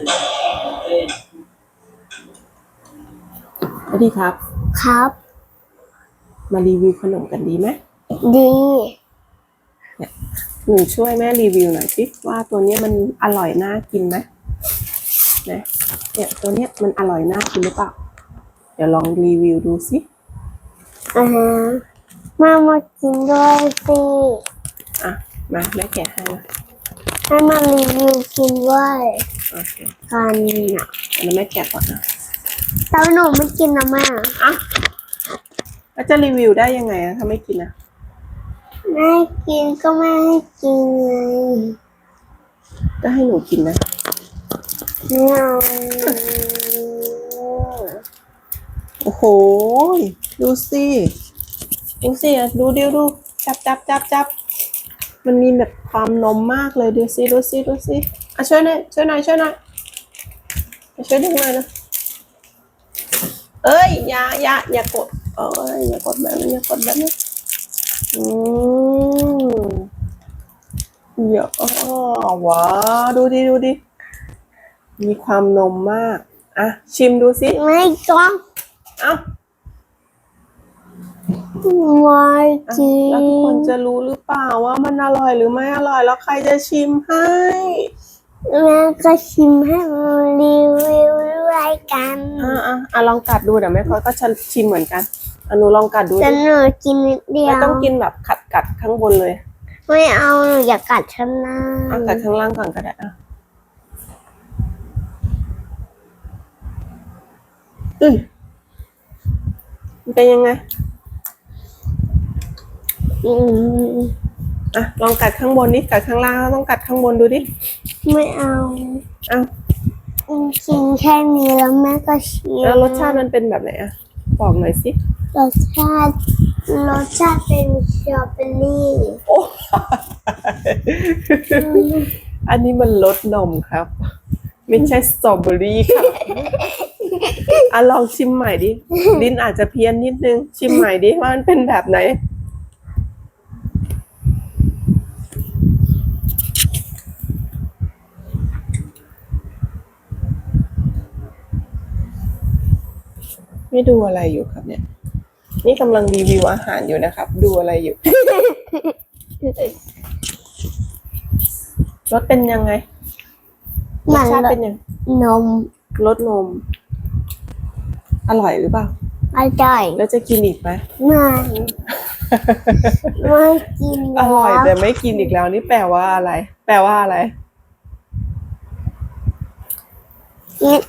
สวัสดีครับ ครับ มารีวิวขนมกันดีไหมดี หนูช่วยแม่รีวิวหน่อยสิว่าตัวเนี้ยมันอร่อยน่ากินไหมนะเนี่ยตัวเนี้ยมันอร่อยน่ากินหรือเปล่า เดี๋ยวลองรีวิวดูสิอ่าฮะมามากินด้วยสิ อะ มาแม่แกะให้นะ ให้มารีวิวกินด้วยโอเคกันอะแล้วแม่แกะก่อนนะแต่ว่าหนูไม่กินนะแม่อะแล้วจะรีวิวได้ยังไงอะถ้าไม่กินอะแม่กินก็ไม่ให้กินไงก็ให้หนูกินนะไม่เอาโอ้โห ดูสิ ดูสิอะดูเดียวดู จับจับจับจับ มันมีแบบความนมมากเลยดูสิดูสิดูสิอะช่วยหน่อยช่วยหน่อยช่วยหน่อยอะช่วยดึงหน่อยนะเอ้ยอย่าอย่าอย่ากดเอ้ยอย่ากดแบบนี้อย่ากดแบบนี้อืมเยอะว้าวดูดิดูดิมีความนมมาก อะ ชิมดูสิไม่ต้อง เอ้า ไม่อะกิแล้วทุกคนนจะรู้หรือเปล่าว่ามันอร่อยหรือไม่อร่อยแล้วใครจะชิมให้แม่ก็ชิมให้มารีวิวด้วยกันอะอะอะลองกัดดูเดี๋ยวแม่พลอยก็จะชิมเหมือนกันอะหนูลองกัดดูแต่ดิหนูกินนิดเดียไม่วต้องกินแบบขัดกัดข้างบนเลย ไม่เอาหนูอยากกัดชั้นหน้าเอากัดข้างล่างก่อนก็ได้อะอืมมันเป็นยังไง อืมอะลองกัดข้างบนนี่กัดข้างล่างแล้วต้องกัดข้างบนดูดิไม่เอาอ้าวกินแค่นี้แล้วแม่ก็ชิมแล้วรสชาติมันเป็นแบบไหนอะบอกหน่อยสิรสชาติรสชาติเป็นสตรอเบอรี่โอ้อันนี้มันรสนมครับ ไม่ใช่สตรอเบอรี่ครับอะลองชิมใหม่ดิลิ้นอาจจะเพี้ยนนิดนึง ชิมใหม่ดิว่ามันเป็นแบบไหน ไม่ดูอะไรอยู่ครับเนี่ย นี่กำลังรีวิวอาหารอยู่นะครับ ดูอะไรอยู่ รสเป็นยังไงรมัสนชาติเป็นยังนมรสนม อร่อยหรือเปล่าอร่อยแล้วจะกินอีกไหมไม่ไม่กินอแล้วร่อยแต่ไม่กินอีกแล้วนี่แปลว่าอะไร แปลว่าอะไรกิน